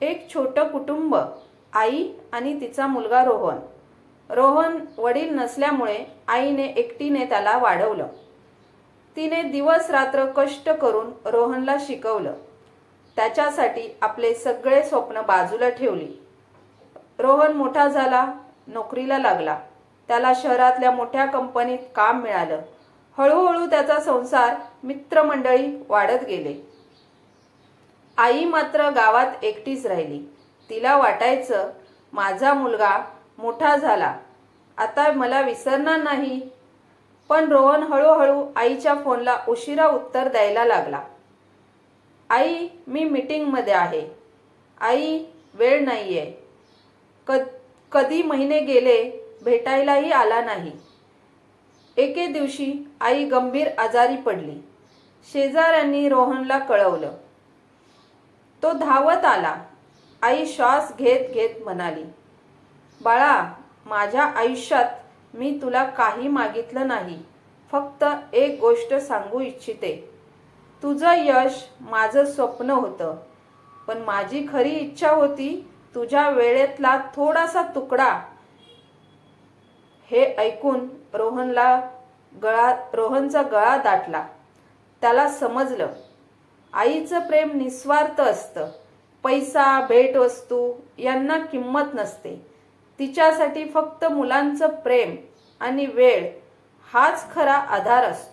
एक छोटं कुटुंब आई आणि तिचा मुलगा रोहन. रोहन वडील नसल्यामुळे आईने एकटीने त्याला वाढवलं. तिने दिवस रात्र कष्ट करून रोहनला शिकवलं. त्याच्यासाठी आपले सगळे स्वप्न बाजूला ठेवली. रोहन मोठा झाला नोकरीला लागला. त्याला शहरातल्या मोठ्या कंपनीत काम मिळालं. हळूहळू त्याचा संसार मित्रमंडळी वाढत गेले. आई मात्र गावात एकटीच राहिली. तिला वाटायचं माझा मुलगा मोठा झाला. आता मला विसरणार नाही. पण रोहन हळूहळू आईच्या फोनला उशिरा उत्तर द्यायला लागला. आई मी मीटिंगमध्ये आहे. आई वेळ नाही आहे क कधी महिने गेले भेटायलाही आला नाही. एके दिवशी आई गंभीर आजारी पडली. शेजाऱ्यांनी रोहनला कळवलं. तो धावत आला. आई श्वास घेत घेत म्हणाली बाळा माझ्या आयुष्यात मी तुला काही मागितलं नाही. फक्त एक गोष्ट सांगू इच्छिते. तुझं यश माझं स्वप्न होतं. पण माझी खरी इच्छा होती तुझ्या वेळेतला थोडासा तुकडा. हे ऐकून रोहनला गळा रोहनचा गळा दाटला. त्याला समजलं आईचं प्रेम निस्वार्थ असतं. पैसा भेटवस्तू यांना किंमत नसते. तिच्यासाठी फक्त मुलांचं प्रेम आणि वेळ हाच खरा आधार असतो.